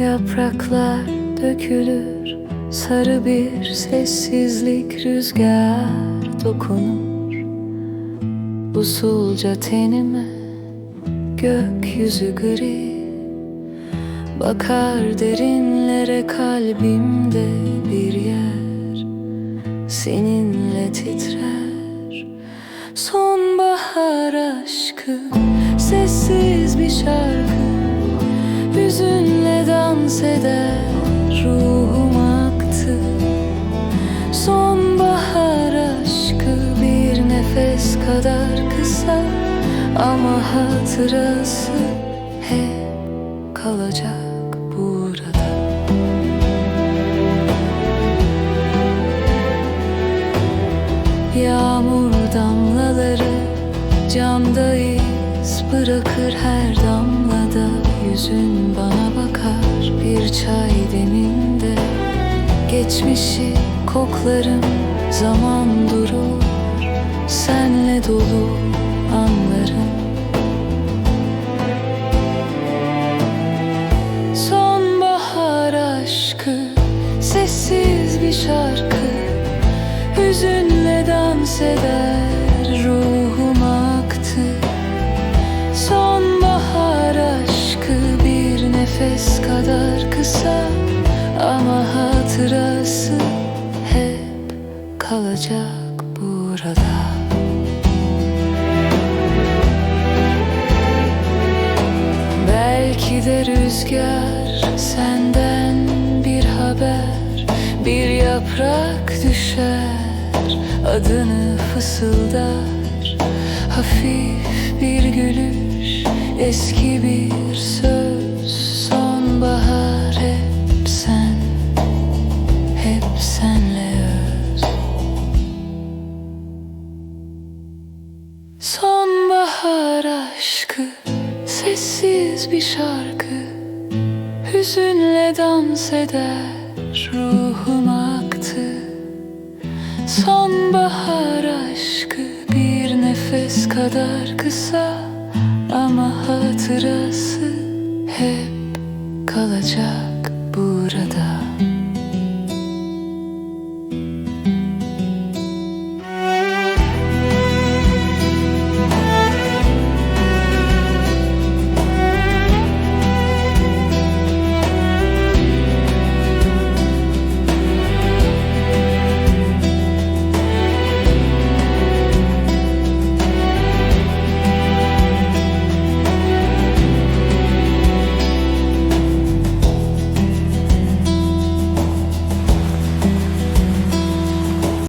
Yapraklar dökülür Sarı bir sessizlik rüzgar dokunur. Usulca tenime gökyüzü gri. Bakar derinlere kalbimde bir yer. Seninle titrer Sonbahar aşkı. Sessiz bir şarkı Hüzünle dans eder Ruhum aktı. Sonbahar aşkı Bir nefes kadar kısa Ama hatırası Hep kalacak burada. Yağmur damlaları camda iz bırakır her damlada Yüzün bana çay deminde. Geçmişi koklarım zaman durur. Senle dolu anlarım. Sonbahar aşkı Sessiz bir şarkı. Hüzünle dans eder kalacak burada. Belki de rüzgar senden bir haber Bir yaprak düşer adını fısıldar. Hafif bir gülüş eski bir söz Sonbahar aşkı Sessiz bir şarkı. Hüzünle dans eder Ruhum aktı. Sonbahar aşkı Bir nefes kadar kısa Ama hatırası Hep kalacak burada